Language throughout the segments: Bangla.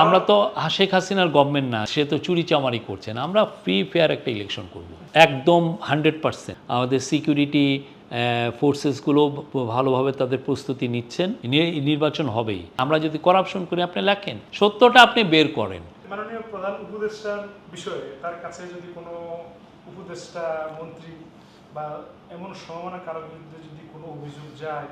আমরা তো শেখ হাসিনার গভর্নমেন্ট না, সে তো চুরি চামারি করছে না। আমরা ফ্রি ফেয়ার একটা ইলেকশন করব। একদম হান্ড্রেড পার্সেন্ট আমাদের সিকিউরিটি ফোর্সেসগুলো ভালোভাবে তাদের প্রস্তুতি নিচ্ছেন। নির্বাচন হবেই। আমরা যদি করাপশন করি, আপনি লেখেন। সত্যটা আপনি বের করেন। মাননীয় প্রধান উপদেষ্টার বিষয়ে, তার কাছে যদি কোনো উপদেষ্টা, মন্ত্রী বা এমন সমমানা কারও বিরুদ্ধে যদি কোনো অভিযোগ যায়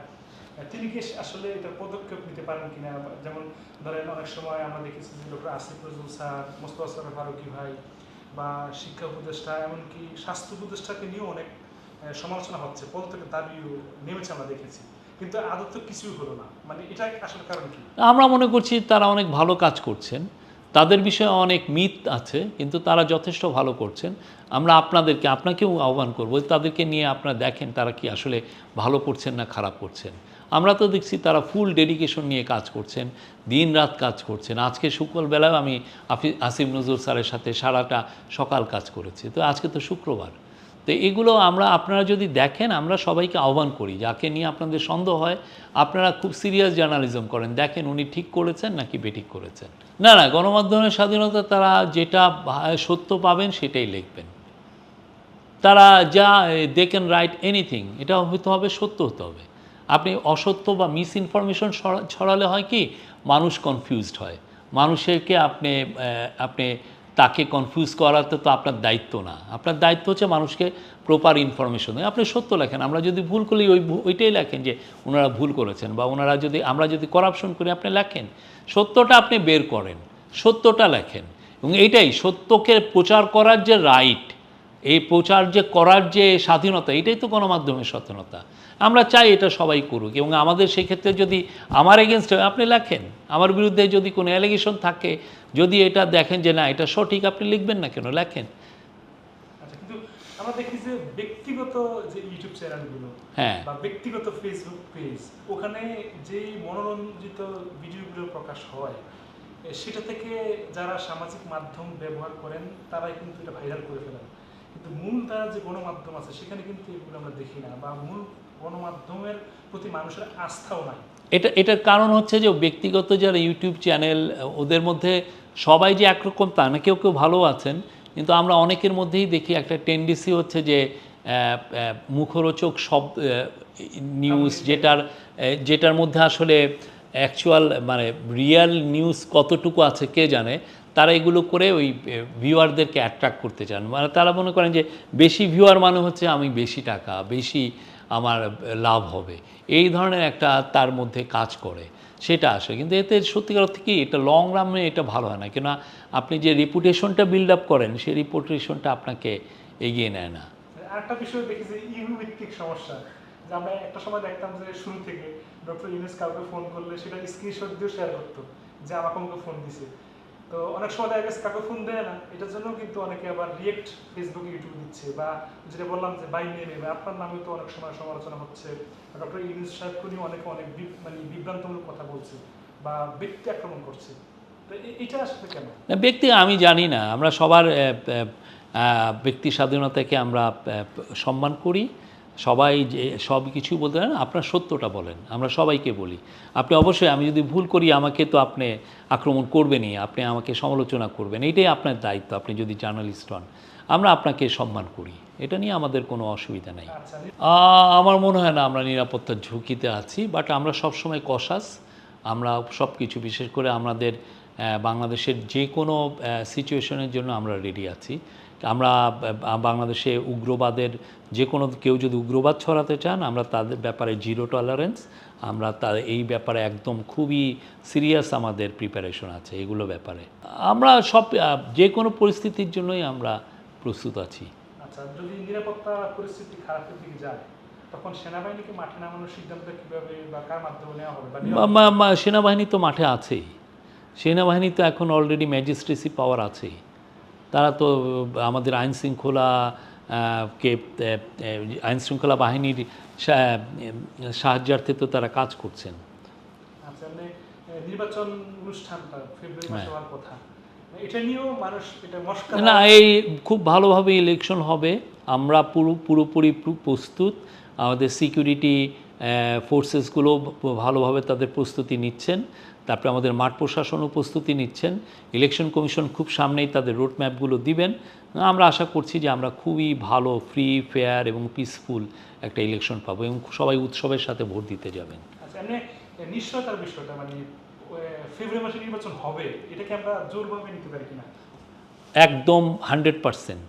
তিনি কি আসলে এটার পদক্ষেপ নিতে পারেন কিনা? যেমন ধরেন অনেক সময় আমরা দেখেছি যে ডক্টর আসিফ নজরুল স্যার, মোস্তফা সরফ ফারুকি ভাই বা শিক্ষা উপদেষ্টা, এমনকি স্বাস্থ্য উপদেষ্টাকে নিয়েও অনেক সমালোচনা হচ্ছে পদত্যাগের দাবিও নেমেছে আমরা দেখেছি। কিন্তু আদৌ তো কিছুই হলো না। মানে এটা আসলে কারণ কি? আমরা মনে করছি তারা অনেক ভালো কাজ করছেন, তাদের বিষয়ে অনেক মিথ আছে, কিন্তু তারা যথেষ্ট ভালো করছেন। আমরা আপনাদেরকে, আপনাকেও আহ্বান করব তাদেরকে নিয়ে আপনারা দেখেন তারা কি আসলে ভালো করছেন না খারাপ করছেন। আমরা তো দেখছি তারা ফুল ডেডিকেশন নিয়ে কাজ করছেন দিন রাত কাজ করছেন। আজকে শুক্রবেলাও আমি আসিফ নজরুল স্যারের সাথে সারাটা সকাল কাজ করেছি। তো আজকে তো শুক্রবার। তো এগুলো আমরা, আপনারা যদি দেখেন, আমরা সবাইকে আহ্বান করি, যাকে নিয়ে আপনাদের সন্দেহ হয়, আপনারা খুব সিরিয়াস জার্নালিজম করেন। দেখেন উনি ঠিক করেছেন নাকি বেঠিক করেছেন। না না, গণমাধ্যমের স্বাধীনতা তারা যেটা সত্য পাবেন সেটাই লিখবেন। তারা যা দে ক্যান রাইট এনিথিং এটা হতে হবে, সত্য হতে হবে। আপনি অসত্য বা মিস ইনফরমেশন ছড়ালে হয় কি? মানুষ কনফিউজড হয়। মানুষেরকে আপনি আপনি তাকে কনফিউজ করাতে তো আপনার দায়িত্ব না। আপনার দায়িত্ব হচ্ছে মানুষকে প্রপার ইনফরমেশন দেয় আপনি সত্য লেখেন। আমরা যদি ভুল করি, ওই ওইটাই লেখেন যে ওনারা ভুল করেছেন বা ওনারা যদি, আমরা যদি করাপশন করি, আপনি লেখেন। সত্যটা আপনি বের করেন। সত্যটা লেখেন। এবং এইটাই সত্যকে প্রচার করার যে রাইট এই প্রচার যে করার যে স্বাধীনতা এটাই তো গণমাধ্যমের স্বাধীনতা। আমরা চাই এটা সবাই করুক এবং আমাদের সেই ক্ষেত্রে যদি আমার এগেনস্ট আপনি লেখেন। আমার বিরুদ্ধে যদি কোনো অ্যালিগেশন থাকে যদি এটা দেখেন যে না এটা সঠিক আপনি লিখবেন না কেন? লেখেন। আচ্ছা কিন্তু আমরা দেখি যে ব্যক্তিগত যে ইউটিউব চ্যানেলগুলো হ্যাঁ। বা ব্যক্তিগত ফেসবুক পেজ ওখানে যেই মনোরঞ্জিত ভিডিওগুলো প্রকাশ হয় সেটা থেকে যারা সামাজিক মাধ্যম ব্যবহার করেন তারাই কিন্তু এটা ভাইরাল করে ফেলেন। কিন্তু মূল তার যে গণমাধ্যম আছে সেখানে কিন্তু এগুলো আমরা দেখি না বা মূল গণমাধ্যমের প্রতি মানুষের আস্থাও নাই। এটা এটার কারণ হচ্ছে যে ব্যক্তিগত যারা ইউটিউব চ্যানেল ওদের মধ্যে সবাই যে একরকম তা না কেউ কেউ ভালো আছেন কিন্তু আমরা অনেকের মধ্যেই দেখি একটা টেন্ডেন্সি হচ্ছে যে মুখরোচক সব নিউজ যেটার যেটার মধ্যে আসলে অ্যাকচুয়াল মানে রিয়েল নিউজ কতটুকু আছে কে জানে তারা এগুলো করে ওই ভিউয়ারদেরকে অ্যাট্রাক্ট করতে চান। মানে তারা মনে করেন যে বেশি ভিউয়ার মানে হচ্ছে আমি বেশি টাকা, বেশি আমার লাভ হবে। এই ধরনের একটা তার মধ্যে কাজ করে, সেটা আসে। কিন্তু এতে সত্যিকার অর্থে কি, এটা লং রামে এটা ভালো হয় না। কেননা আপনি যে রিপুটেশনটা বিল্ড আপ করেন, সেই রিপুটেশনটা আপনাকে এগিয়ে নেয় না। আরেকটা বিষয় দেখি যে ইউ ভিত্তিক সমস্যা। যে আমরা একটা সময় দেখতাম যে শুরু থেকে ডক্টর কাউকে ফোন করলে সেটা স্ক্রিনশট দিয়ে শেয়ার করতো, যে আমাকে ফোন দিছে। তো অনেক সময় দেখা গেছে কাউকে ফোন দেয় না। এটার জন্য কিন্তু অনেকে আবার রিয়েক্ট ফেসবুক ইউটিউব দিচ্ছে বা যেটা বললাম যে বাই নেমে বা আপনার নামে তো অনেক সময় সমালোচনা হচ্ছে। ডক্টর ইউনুস সাহেবকে নিয়ে অনেকে অনেক মানে বিভ্রান্তমূলক কথা বলছে বা ব্যক্তি আক্রমণ করছে। এটা আসলে কেন? ব্যক্তি আমি জানি না। আমরা সবার ব্যক্তি স্বাধীনতাকে আমরা সম্মান করি। সবাই যে সব কিছু বলতে পারেন আপনার সত্যটা বলেন আমরা সবাইকে বলি। আপনি অবশ্যই আমি যদি ভুল করি আমাকে তো আপনি আক্রমণ করবেনই আপনি আমাকে সমালোচনা করবেন এটাই আপনার দায়িত্ব আপনি যদি জার্নালিস্ট হন আমরা আপনাকে সম্মান করি এটা নিয়ে আমাদের কোনো অসুবিধা নেই। আচ্ছা আমার মনে হয় না আমরা নিরাপত্তার ঝুঁকিতে আছি বাট আমরা সবসময় কষাস আমরা সব কিছু বিশেষ করে আমাদের বাংলাদেশের যে কোনো সিচুয়েশনের জন্য আমরা রেডি আছি। আমরা বাংলাদেশে উগ্রবাদের যে কোনো কেউ যদি উগ্রবাদ ছড়াতে চান আমরা তাদের ব্যাপারে জিরো টলারেন্স আমরা তার এই ব্যাপারে একদম খুবই সিরিয়াস আমাদের প্রিপারেশন আছে এগুলো ব্যাপারে। আমরা সব যে কোনো পরিস্থিতির জন্যই আমরা প্রস্তুত আছি। আচ্ছা যদি নিরাপত্তা পরিস্থিতি খারাপের দিকে যায় তখন সেনাবাহিনীকে মাঠে নামানোর সিদ্ধান্ত কীভাবে বা কার মাধ্যমে নেওয়া হবে বা নেওয়া মা- মা- মা- সেনাবাহিনী তো মাঠে আছেই। সেনাবাহিনী তো এখন অলরেডি ম্যাজিস্ট্রেসি পাওয়ার আছেই। তারা তো আমাদের আইন শৃঙ্খলা কে আইন শৃঙ্খলা বাহিনীর সাহায্যার্থে তো তারা কাজ করছেন। আচ্ছা মানে এ, নির্বাচন অনুষ্ঠানটা ফেব্রুয়ারি হ্যাঁ। হওয়ার কথা। না এই খুব ভালোভাবে ইলেকশন হবে। আমরা পুরো পুরোপুরি প্র- প্রস্তুত। আমাদের সিকিউরিটি ফোর্সেসগুলো ভালোভাবে তাদের প্রস্তুতি নিচ্ছেন। তারপরে আমাদের মাঠ প্রশাসনও প্রস্তুতি নিচ্ছেন। ইলেকশন কমিশন খুব সামনেই তাদের রোড ম্যাপগুলো দিবেন। আমরা আশা করছি যে আমরা খুবই ভালো ফ্রি ফেয়ার এবং পিসফুল একটা ইলেকশন পাবো এবং সবাই উৎসবের সাথে ভোট দিতে যাবেন। আচ্ছা এমনি নিশ্চয়তার বিষয়টা মানে ফেব্রুয়ারি মাসে নির্বাচন হবে এটাকে আমরা জোরভাবে নিতে পারি কিনা? একদম হান্ড্রেড পারসেন্ট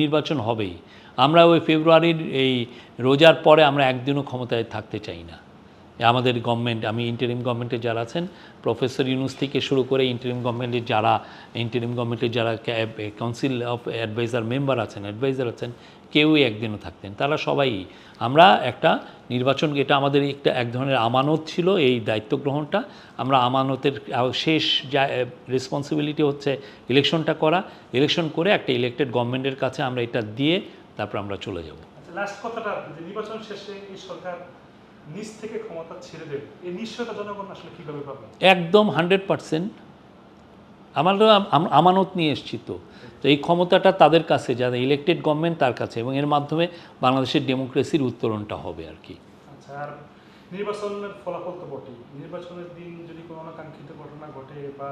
নির্বাচন হবেই। আমরা ওই ফেব্রুয়ারির এই রোজার পরে আমরা একদিনও ক্ষমতায় থাকতে চাই না। আমাদের গভর্নমেন্ট আমি ইন্টারিম গভর্নমেন্টে যারা আছেন প্রফেসর ইউনুস থেকে শুরু করে ইন্টারিম গভর্নমেন্টের যারা ইন্টারিম গভর্নমেন্টের যারা কাউন্সিল অফ অ্যাডভাইজার মেম্বার আছেন অ্যাডভাইজার আছেন, কেউই একদিনও থাকতেন। তারা সবাই, আমরা একটা নির্বাচন, এটা আমাদের একটা এক ধরনের আমানত ছিল এই দায়িত্ব গ্রহণটা। আমরা আমানতের শেষ যা রেসপন্সিবিলিটি হচ্ছে ইলেকশনটা করা। ইলেকশন করে একটা ইলেক্টেড গভর্নমেন্টের কাছে আমরা এটা দিয়ে তারপর আমরা চলে যাব। আচ্ছা লাস্ট কথাটা যে নির্বাচন শেষে এই সরকার নিজ থেকে ক্ষমতা ছেড়ে দেবে এই নিশ্চয়তা জনগণ আসলে কীভাবে পাবে? একদম হান্ড্রেড পার্সেন্ট। আমারও আম- আমানত নিয়ে এসেছি তো। তো এই ক্ষমতাটা তাদের কাছে যারা ইলেকটেড গভর্নমেন্ট তার কাছে এবং এর মাধ্যমে বাংলাদেশের ডেমোক্রেসির উত্তরণটা হবে আর কি। আচ্ছা নির্বাচনের ফলাফল তো বটেই। নির্বাচনের দিন যদি কোনো অনাকাঙ্ক্ষিত ঘটনা ঘটে বা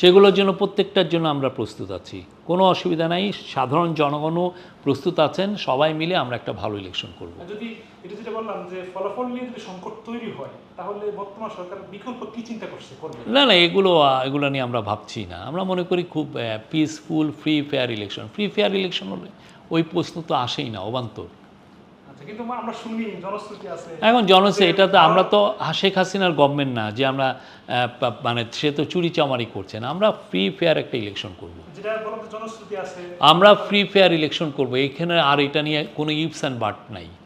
সেগুলোর জন্য প্রত্যেকটার জন্য আমরা প্রস্তুত আছি। কোনো অসুবিধা নাই সাধারণ জনগণও প্রস্তুত আছেন সবাই মিলে আমরা একটা ভালো ইলেকশন করব। যদি এটা যেটা বললাম যে ফলাফল নিয়ে যদি সংকট তৈরি হয় তাহলে বর্তমান সরকার বিকল্প কি চিন্তা করছে করবে? না না এগুলো এগুলো নিয়ে আমরা ভাবছি না। আমরা মনে করি খুব peaceful free fair election free fair election হলে ওই প্রশ্ন তো আসেই না অবান্তর। এখন জনসে এটা তো আমরা তো শেখ হাসিনার গভর্নমেন্ট না যে আমরা মানে সে তো চুরি চামারি করছে না। আমরা ফ্রি ফেয়ার একটা ইলেকশন করব। আমরা ফ্রি ফেয়ার ইলেকশন করব। এখানে আর এটা নিয়ে কোনো ইপস অ্যান্ড বাট নাই।